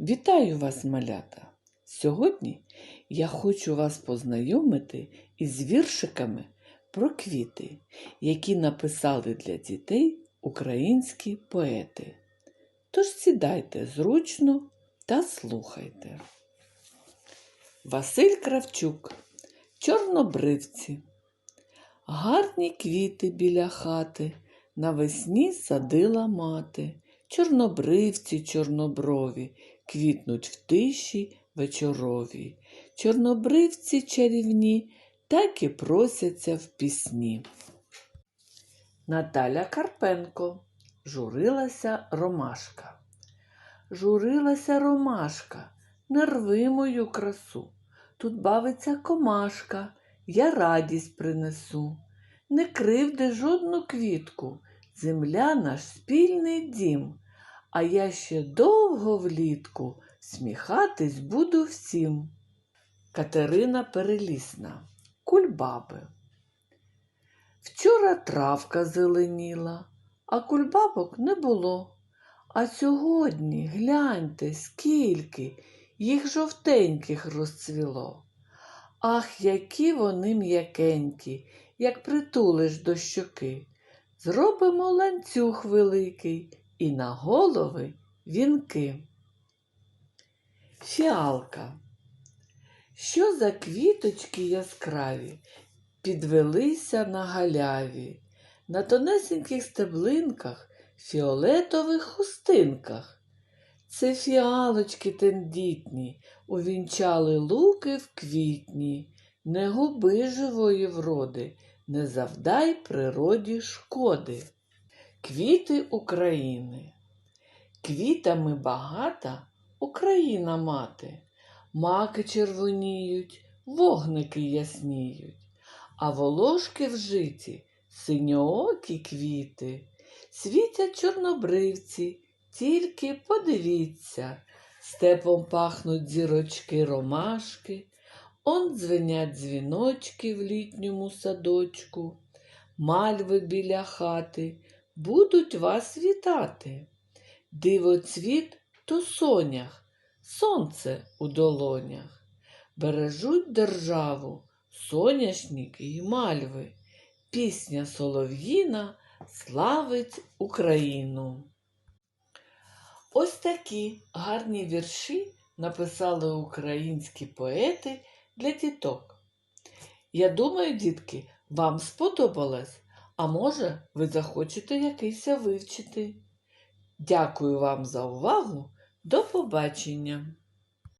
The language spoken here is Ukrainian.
Вітаю вас, малята! Сьогодні я хочу вас познайомити із віршиками про квіти, які написали для дітей українські поети. Тож сідайте зручно та слухайте. Василь Кравчук, Чорнобривці. Гарні квіти біля хати навесні садила мати. Чорнобривці, чорноброві, квітнуть в тиші вечорові. Чорнобривці чарівні, так і просяться в пісні. Наталя Карпенко журилася ромашка. Журилася ромашка, не рви мою красу. Тут бавиться комашка, я радість принесу. Не кривди жодну квітку, земля наш спільний дім, а я ще довго влітку сміхатись буду всім. Катерина Перелісна, Кульбаби. Вчора травка зеленіла, а кульбабок не було. А сьогодні гляньте, скільки їх жовтеньких розцвіло. Ах, які вони м'якенькі, як притулиш до щоки. Зробимо ланцюг великий і на голови вінки. Фіалка. Що за квіточки яскраві підвелися на галяві, на тонесеньких стеблинках, фіолетових хустинках. Це фіалочки тендітні, увінчали луки в квітні. Не губи живої вроди, не завдай природі шкоди. Квіти України. Квітами багата Україна мати. Маки червоніють, вогники ясніють, а волошки вжиті, синьоокі квіти. Світять чорнобривці, тільки подивіться, степом пахнуть зірочки ромашки, он дзвенять дзвіночки в літньому садочку, мальви біля хати будуть вас вітати. Дивоцвіт то сонях, сонце у долонях. Бережуть державу соняшники й мальви. Пісня солов'їна славить Україну. Ось такі гарні вірші написали українські поети для діток. Я думаю, дітки, вам сподобалось, а може, ви захочете якийсь вивчити. Дякую вам за увагу. До побачення!